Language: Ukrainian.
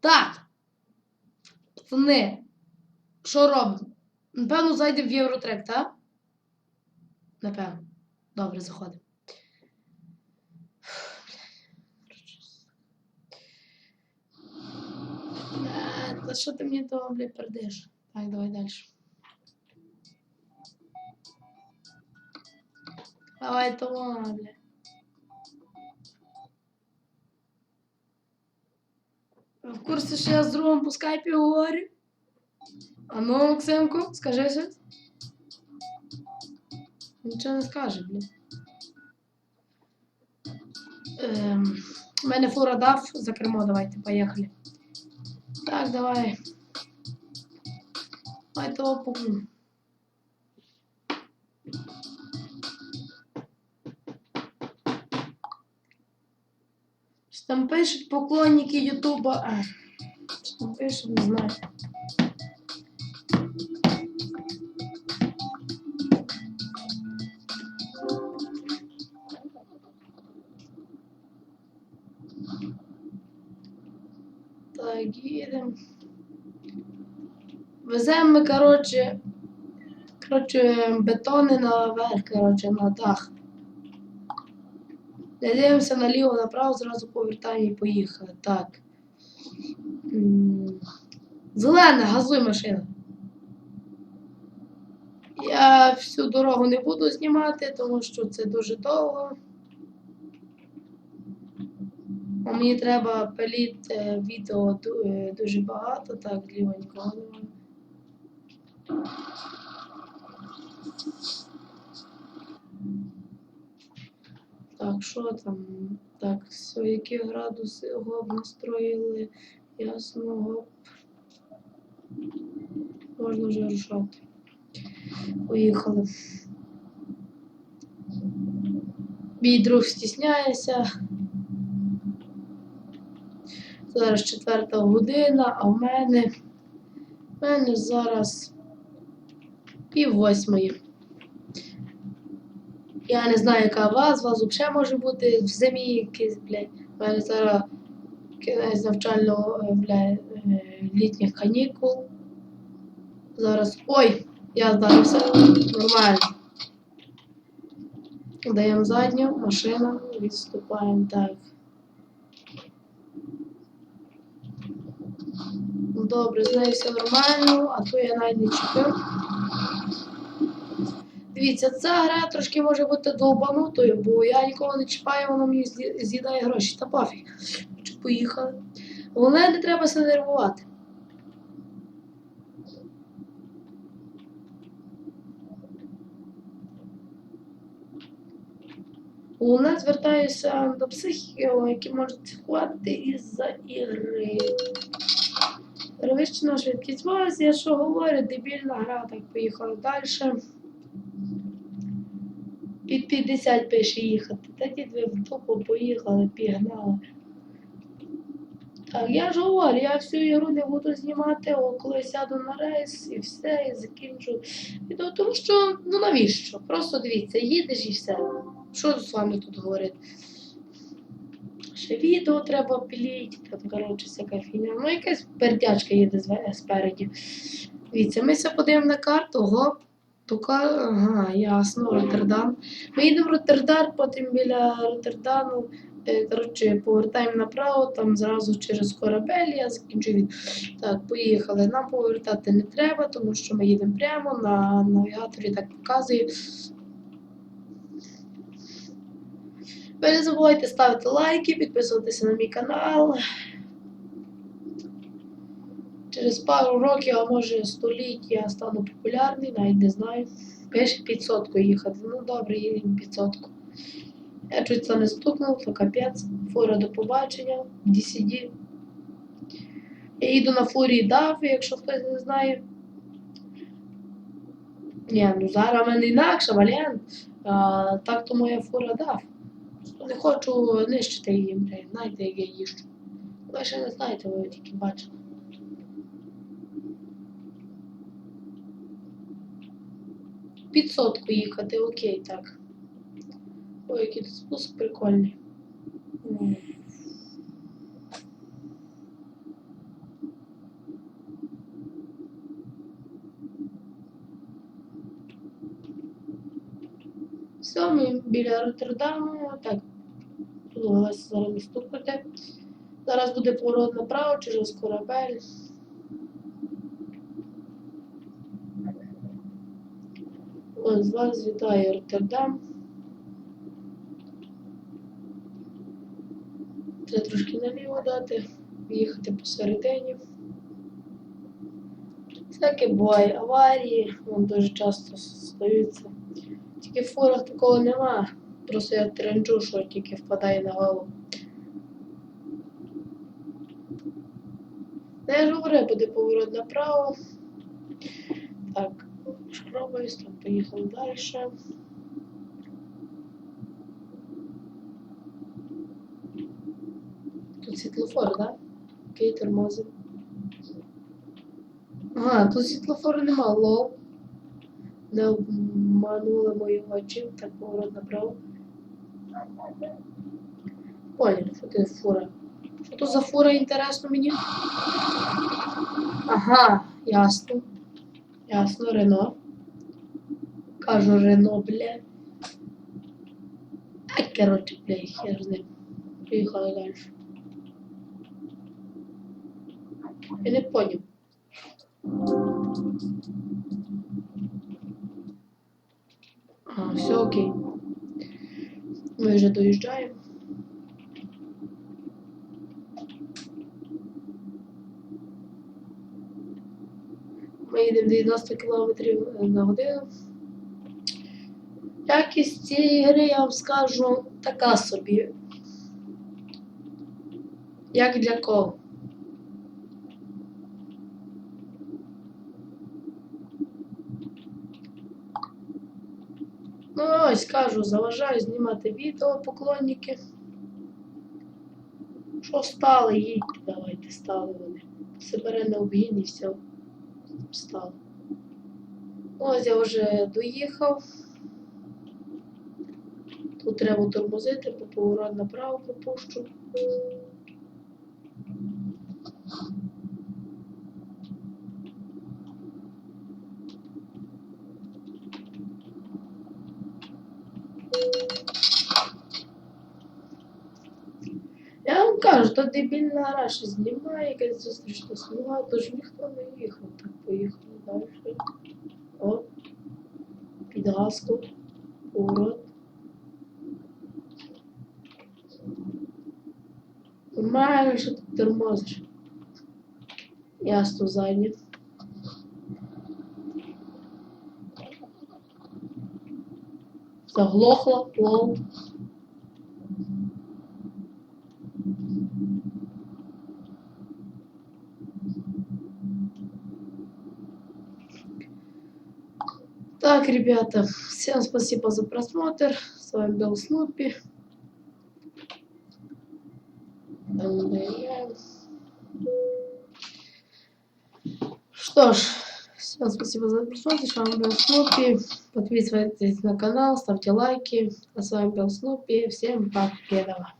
Так. Пацани. Що робимо? Напевно, зайдемо в Євротрек, так? Напевно. Добре, заходимо. Е, Та що ти мені того, блядь, пердиш? Так, давай далі. Давай того, блядь. В курсі, що я з другом по скайпі говорю? А ну, Максимку, скажи щось. Нічого не скаже, блін. Ем, у мене фура дав за кермо, давайте, поїхали. Так, давай. Давай того погну. Там пишуть поклонники Ютуба. А, Що там пишуть, не знаю. Так, їдемо. Веземо коротше, коротше, бетони наверх, коротше, на дах. Не дивимося наліво, направо, зразу повертаємо і поїхали. Так. Зелена, газуй машина. Я всю дорогу не буду знімати, тому що це дуже довго. А мені треба пиліт е, відео е, дуже багато, так, зліва нікого немає. Так, що там? Так, все, які градуси гоп настроїли, ясно, гоп. Можна вже рушати. Поїхали. Мій друг стісняється. Зараз четверта година, а в мене, в мене зараз пів восьмої. Я не знаю, яка вас, вас взагалі може бути в зимі якийсь, блядь. У мене зараз кінець навчального, е, блядь, е, літніх канікул. Зараз. Ой, я вдарився. Нормально. Даємо задню, машина, відступаємо так. Добре, з нею все нормально, а то я навіть не чіпив. Дивіться, ця гра трошки може бути довбанутою, бо я нікого не чіпаю, воно мені з'їдає гроші. Та пофіг. Поїхали. Головне, не треба себе нервувати. Головне звертаюся до психів, які можуть психувати із-за ігри. Перевищена швидкість вас, я що говорю, дебільна гра, так поїхали далі. Під 50 пише їхати. Та дід ви в тупо поїхали, пігнали. Так, я ж говорю, я всю ігру не буду знімати, о, коли сяду на рейс і все, і закінчу відео. Тому що, ну навіщо? Просто дивіться, їдеш і все. Що з вами тут говорити? Ще відео треба піліть, там, коротше, всяка фігня. Ну, якась пердячка їде спереді. Дивіться, ми все подивимо на карту, гоп. Пока, ага, ясно, Роттердам. Ми їдемо в Роттердам, потім біля Роттердаму, е, коротше, повертаємо направо, там зразу через корабель, я закінчу від. Так, поїхали. Нам повертати не треба, тому що ми їдемо прямо на навігаторі, так показує. Ви не забувайте ставити лайки, підписуватися на мій канал. Через пару років, а може століть, я стану популярний, навіть не знаю. Пише під сотку їхати. Ну добре, їдемо під сотку. Я чуть це не стукнув, то капець. Фура до побачення, DCD. Я їду на фурі DAF, якщо хтось не знає. Ні, ну зараз в мене інакше, варіант. А, так то моя фура DAF. Не хочу нищити її, блядь. Знаєте, як я їжджу. Ви ще не знаєте, ви тільки бачили. Під сотку їхати, окей, так. Ой, який тут спуск прикольний. Все, ми біля Роттердаму. Так, тут зараз стукати. Зараз буде поворот направо через корабель. З вас вітає Роттердам. Треба трошки наліво дати, їхати посередині. Всяке буває аварії, вон дуже часто стаються. Тільки в фурах такого нема. Просто я тренджу, що тільки впадає на голову. Ну, я ж говорю, буде поворот направо. Так, шпробуюсь, там поїхав далі. Тут світлофор. Да? Окей, тормозим. Ага, тут світлофору нема, лол. Не обманули мої очі, так поворот направо. Понял, що ти фура. Що то за фура, інтересно мені? Ага, ясно. Ясно, Рено. Кажу Рено, бля. Ай, короче, бля, хер з ним. Поїхали. Я не понял. А, все окей. Ми вже доїжджаємо. Ми їдемо 90 км на годину. Якість цієї гри, я вам скажу, така собі. Як для кого? Ну ось кажу, заважаю знімати відео, поклонники. Що стали, їдьте, давайте, стали вони. Себе на обгін і все. Стали. Ось я вже доїхав. Тут треба тормозити, по поворот направо попущу. Я вам кажу, то дебільна що знімає, якась зустрічна смуга, тож ніхто не їхав, так поїхали далі. О, під газку, поворот. Нормально, що ти тормозиш. Ясно зайнят. Заглохла, лол. Так, ребята, всем спасибо за просмотр. С вами был Снупи. Что ж, всем спасибо за просмотр. С вами был Снупи. Подписывайтесь на канал, ставьте лайки. А с вами был Снупи. Всем пока.